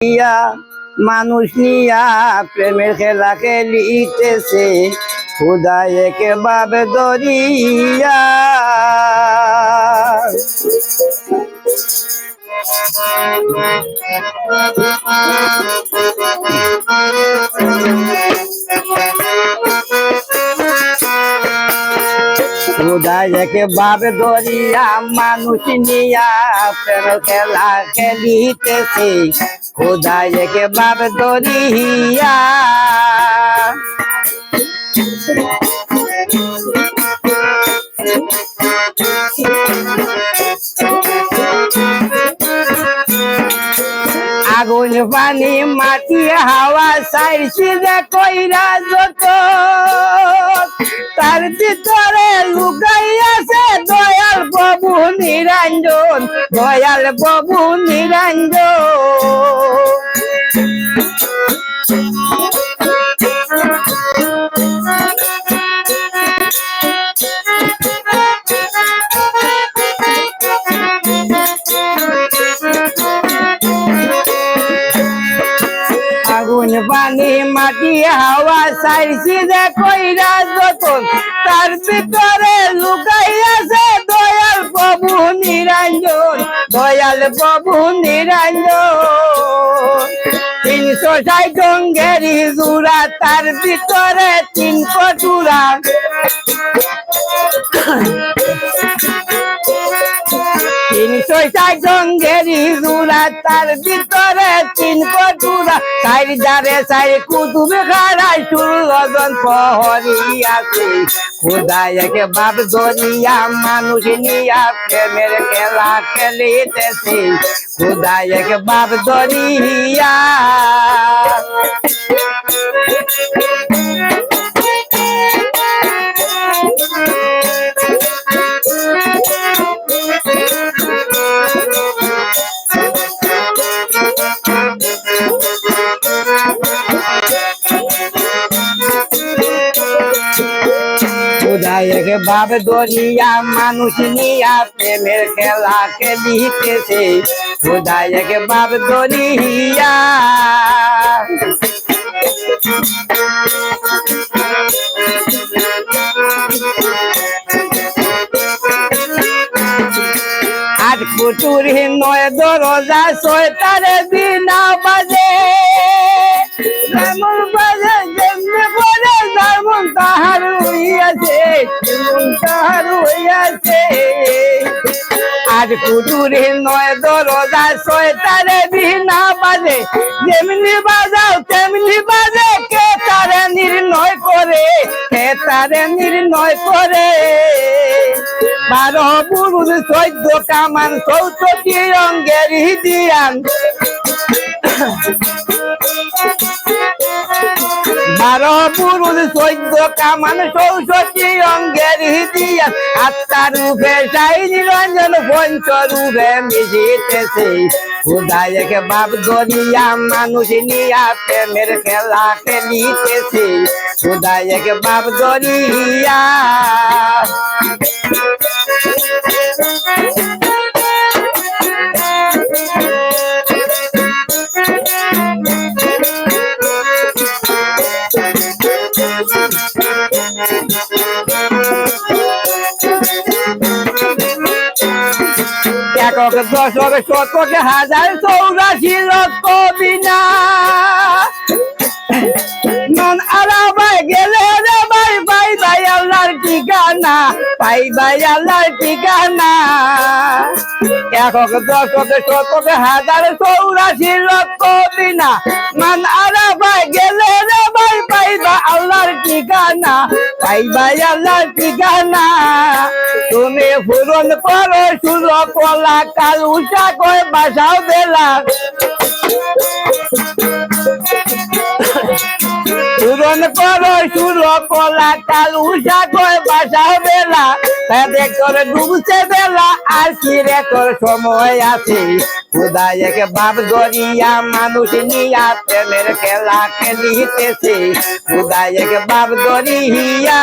ইয়া মানুষ নিয়া প্রেমের খেলা খেলিতেছে খুদায় একে বাবে দরিয়া। খুদায় একে বাবে দরিয়া মানুষ নিয়া প্রেমের খেলা খেলিতেছে। খুদায় একে বাবে দরিয়া আগুন পানি মাটি হাওয়া সাইছি যে কইরা যত। তার ভিতরে লুকাই আছে দয়াল প্রভু নিরঞ্জন দয়াল প্রভু নিরঞ্জন। আগুন পানি মাটি হাওয়া সাইছি যে কইরা যতন। তার ভিতরে লুকাই আছে দয়াল প্রভু নিরঞ্জন। দয়াল প্রভু নিরঞ্জন। তিনশো ষাট গঙ্গেরি জুড়া তার ভিতরে তিনশো কটুরা ষাট গঙ্গেরি জুড়া তার ভিতরে তিন কটুরা। সাইড দারে সাইড কুতুবে খাড়াই ষোলজন প্রহরী আছে খোদায় একে বাপ দরিয়া মানুষ নিয়া প্রেমের খেলা খেলিতেছে। খোদায় একে বাপ দরিয়া একে বাপ দরিয়া, মানুষ নিয়া প্রেমের খেলা খেলিতেছে। খোদায় একে বাপ দরিয়া। আট কুটুর নয় দরজা ছয়টারে বিনা বাজে। আর কুটুরে নয় দরজা ছয়টারে বিনা বাজে। যেমনি বাজাও, তেমনি বাজে। কে তারে নির্ণয় করে? কে তারে নির্ণয় করে? বারো পুরুষ, চৈদ্য কামান, চৌষট্টি অঙ্গের হিদিয়ান বারো পুরুষ চৈদ্য কামান চৌষট্টি অঙ্গের হিদিয়ান আত্মা রূপে সাই নিরঞ্জন পঞ্চ রূপে মিশিতেছে। খুদায় একে বাপ দরিয়া মানুষ নিয়া প্রেমের খেলা খেলিতেছে। খুদায় একে বাপ দরিয়া একক দশক শতক হাজার চৌরাশি লক্ষ বিনা। মন আলাবাই গেলে রে ভাই ভাই ভাই আল্লাহর ঠিকানা ভাই ভাই আল্লাহর ঠিকানা। একক দশক শতক হাজার চৌরাশি লক্ষ মান আলাবাই গেলে রে ভাই ভাই ভাই আল্লাহর ঠিকানা ভাই ভাই আল্লাহর ঠিকানা। তুমি পূরণ করো সুর কলা, কাল উষা কয় বাসাও বেলা। পূরণ করো সুর কলা, কাল উষা কয় বাসাও করে ডুবছে বেলা, আর কি রে তোর সময় আছে? খুদায় একে বাপ গরিয়া মানুষ নিয়া প্রেমের খেলা খেলিতেছে। খুদায় একে বাপ গরিয়া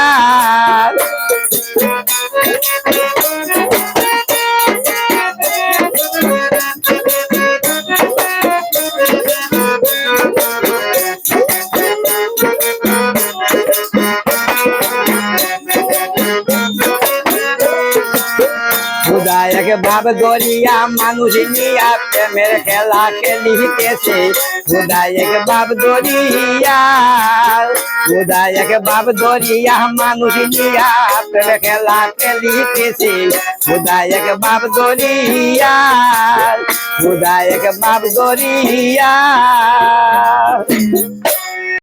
উদয়ক বাপ দরিয়া মানুষ নিয়া প্রেমের খেলা খেলিতেছে উদয়ক বাপ দরিয়া উদয়ক বাপ দরিয়া মানুষ নিয়া প্রেমের খেলা খেলিতেছে উদয়ক বাপ দরিয়া উদয়ক বাপ দরিয়া